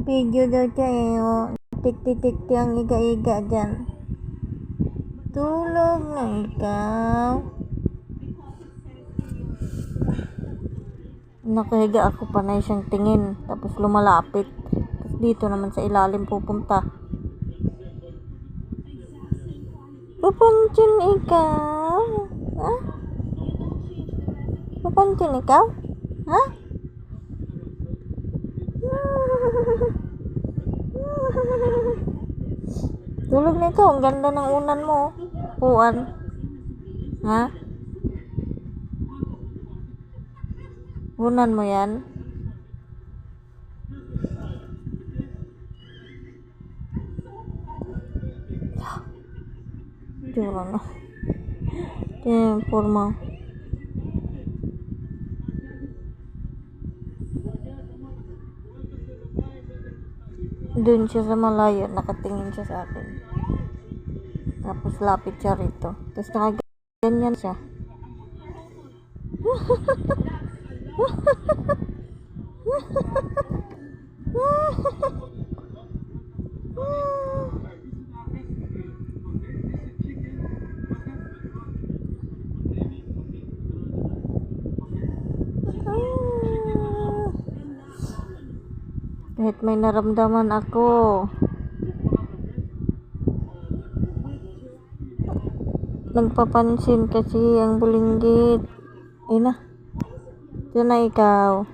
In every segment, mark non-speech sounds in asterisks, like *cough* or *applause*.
Video daw siya eh. Oh. Tikti-tikti ang iga-iga dyan. Tulog na ikaw. Nakahiga ako pa na siyang tingin. Tapos lumalapit. Tapos dito naman sa ilalim pupunta. Papansin ikaw? Ha? Papansin ikaw? Ha? Tulog na ikaw. Ang ganda ng unan mo. Puan. Ha? Unan mo yan? Jura na. Tingnan yung forma. Doon siya sa malayo, nakatingin siya sa akin. Tapos lapit siya rito. Tapos nakaganyan siya. *laughs* Kahit may naramdaman ako. Nagpapansin kasi ang bulinggit. Ay na. Diyan na ikaw.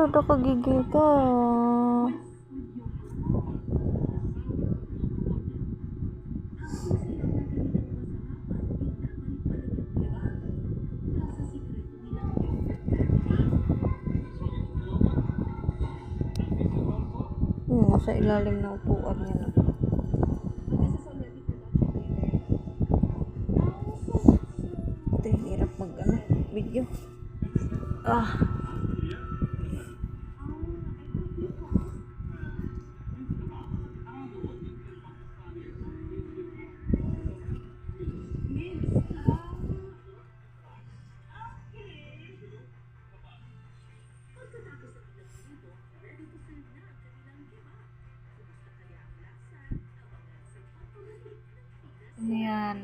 Dada kagigil ka. Hmm, nasa ilalim ng upuan niya na. Ito hirap mag ano, video. Ah. Ano yan?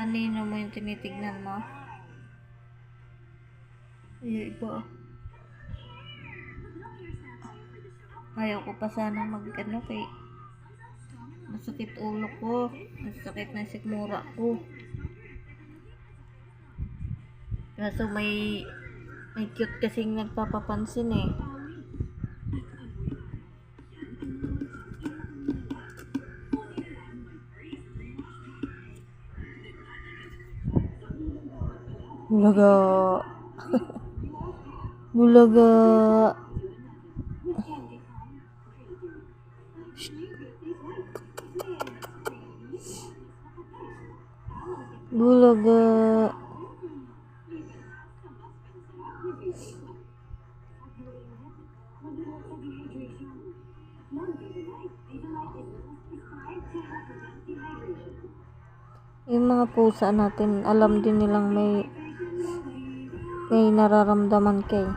Anino mo yung tinitignan mo? Ay, iba. Ayaw ko pa sana mag ano kay masakit ulo ko. Masakit na sikmura ko. Kaso may may cute kasing nagpapapansin eh. Bulaga. Bulaga. Bulaga. Yung mga pusa natin, alam din nilang may may nararamdaman kay.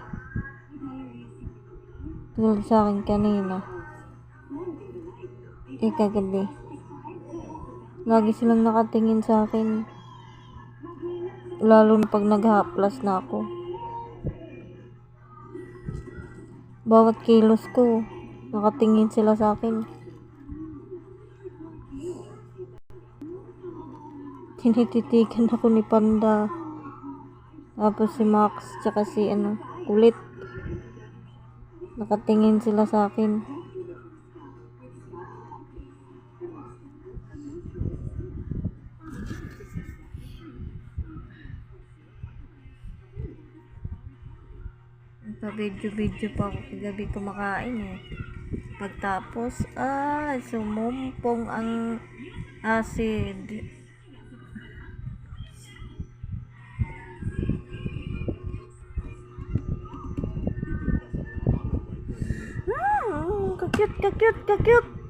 Tulad sa akin kanina. Eh. Lagi silang nakatingin sa akin. Lalo na pag naghaplas na ako. Bawat kilos ko, nakatingin sila sa akin. Tinititigan ako ni Panda. Tapos si Max, tsaka si ano, kulit. Nakatingin sila sa akin. Nagpa-video-video pa ako kagabi kumakain eh. Pagtapos, ah, sumumpong ang acid. キュッキュッキュッキュキュッ